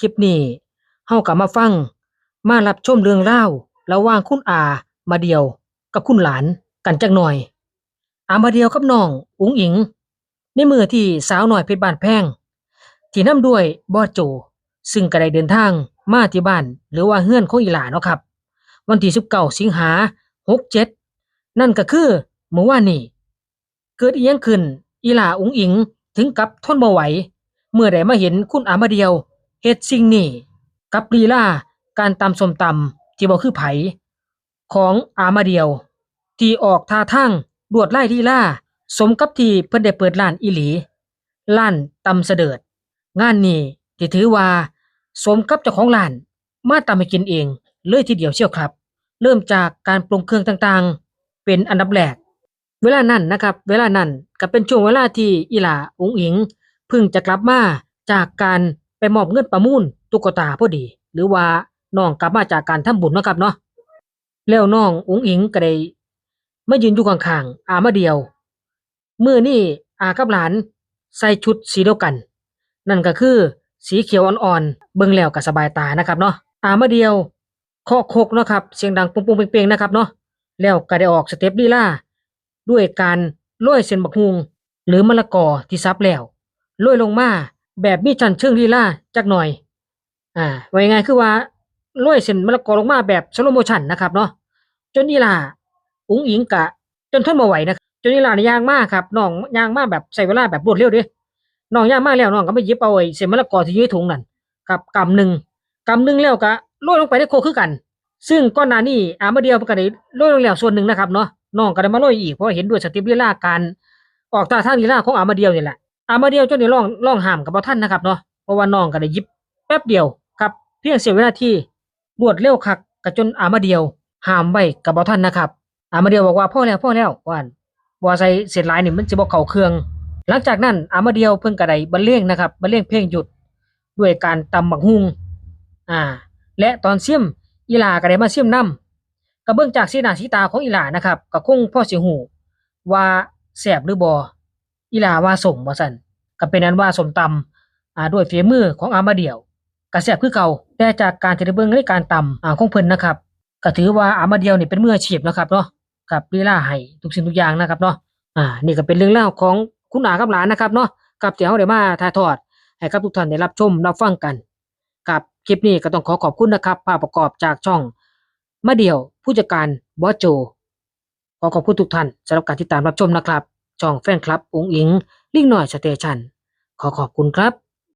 คลิปนี้เฮากลับมาฟัง มารับชมเรื่องราระหว่างคุณอามาเดียวกับคุณหลานกันจักหน่อย อามาเดียวกับน้องอุ๋งอิง ในมือที่สาวหน่อยเพชรบานแพง ที่นำด้วยบอโจ ซึ่งก็ได้เดินทางมาที่บ้าน หรือว่าเฮือนของอีหลาเนาะครับ วันที่19สิงหา67นั่นก็คือเมื่อวานนี้เกิดอีหยังขึ้นอีหลาอุ๋งอิงถึงกับทนบ่ไหว เมื่อได้มาเห็นคุณอามาเดียว เฮ็ดสิ่งนี้กับลีลาการตำสมตำที่บ่คือไผ ของอามาเดียว ที่ออกท่าทางลวดไลายลีลาสมกับที่เพิ่นได้เปิดร้านอีหลีร้านตำเสดิดงานนี้ที่ถือว่า สมกับเจ้าของร้าน มาตำให้กินเองเลยทีเดียวเชียวครับ เริ่มจากการปรุงเครื่องต่างๆ เป็นอันดับแรกเวลานั้นนะครับ เวลานั้นก็เป็นช่วงเวลาที่อีหลาอุ๋งอิงเพิ่งจะกลับมาจากการ ไปมอบเงินประมูลตุ๊กตาพอดี หรือว่าน้องกลับมาจากการทำบุญนะครับเนาะแล้วน้องอุ๋งอิงก็ได้มายืนอยู่ข้างๆอามาเดียวมื้อนี้อากับหลานใส่ชุดสีเดียวกัน นั่นก็คือสีเขียวอ่อนๆเบิ่งแล้วก็สบายตานะครับเนาะอามาเดียวเคาะโคกเนาะครับเสียงดังปุ้งๆเป้งๆนะครับเนาะแล้วก็ได้ออกสเต็ปลีลาด้วยการโรยเส้นบักฮุงหรือมะละกอที่ซับแล้วโรยลงมา แบบมีชั้นเชิงลีลาจักหน่อย อ่าว่ายังไงคือว่าโรยเส้นมะละกอลงมาแบบสโลโมชันนะครับเนาะจนอีลาอุ๋งอิงกะ จนทนบ่ไหวนะจนอีลาเนี่ยางมากครับน้องยางมากแบบใช้เวลาแบบรวดเร็วเด้น้องยางมากแล้วน้องก็ไปยิบเอาไอ้เส้นมะละกอที่อยู่ในถุงนั่นกับกำหนึ่งกำหนึ่งแล้วก็โรยลงไปในโคคือกัน ซึ่งก่อนนานี้อามาเดียวมันก็ได้โรยลงแล้วส่วนหนึ่งนะครับเนาะน้องก็ได้มาโรยอีกเพราะเห็นด้วยสติปลีลาการออกตาทางลีลาของอามาเดียวนี่แหละ อามาเดียวจนได้ร้องร้องห้ามกับบ่ทันนะครับเนาะเพราะว่าน้องก็ได้ยิบแป๊บเดียวครับเพียงเสียเวลาที่รวดเร็วคักก็จนอามาเดียวห้ามไว้กับบ่ทันนะครับ อามาเดียวบอกว่าพ่อแล้วพ่อแล้วว่านบ่ใส่เศษหลายนี่มันสิบ่เข้าเครื่อง หลังจากนั้นอามาเดียวเพิ่นก็ได้บรรเลงนะครับบรรเลงเพลงหยุดด้วยการตำบักฮุงอ่า และตอนเสี่ยมอีหลาก็ได้มาเสี่ยมนํก็เบิ่งจากสีหน้าสีตาของอีหลานะครับก็คงพ่อเสิฮู้ว่าแซ่บหรือบ่อ หลาว่าสมว่าซั่นก็เป็นอันว่าสมตำอ่าด้วยฝีมือของอามาเดียวก็แซ่บคือเก่าแต่จากการที่ได้เบิ่งในการตำอ่าของเพิ่นนะครับก็ถือว่าอามาเดียวนี่เป็นมืออาชีพนะครับเนาะกับลีลาให้ทุกสิ่งทุกอย่างนะครับเนาะอ่านี่ก็เป็นเรื่องเล่าของคุณอากับหลานนะครับเนาะกับที่เฮาได้มาถ่ายทอดให้กับทุกท่านได้รับชมรับฟังกัน กับคลิปนี้ก็ต้องขอขอบคุณนะครับภาพประกอบจากช่องมาเดียวผู้จัดการบอสโจขอขอบคุณทุกท่านสำหรับการติดตามรับชมนะครับ ช่องแฟนคลับอุงอิง ลิงหน่อยสเตชันขอขอบคุณครับ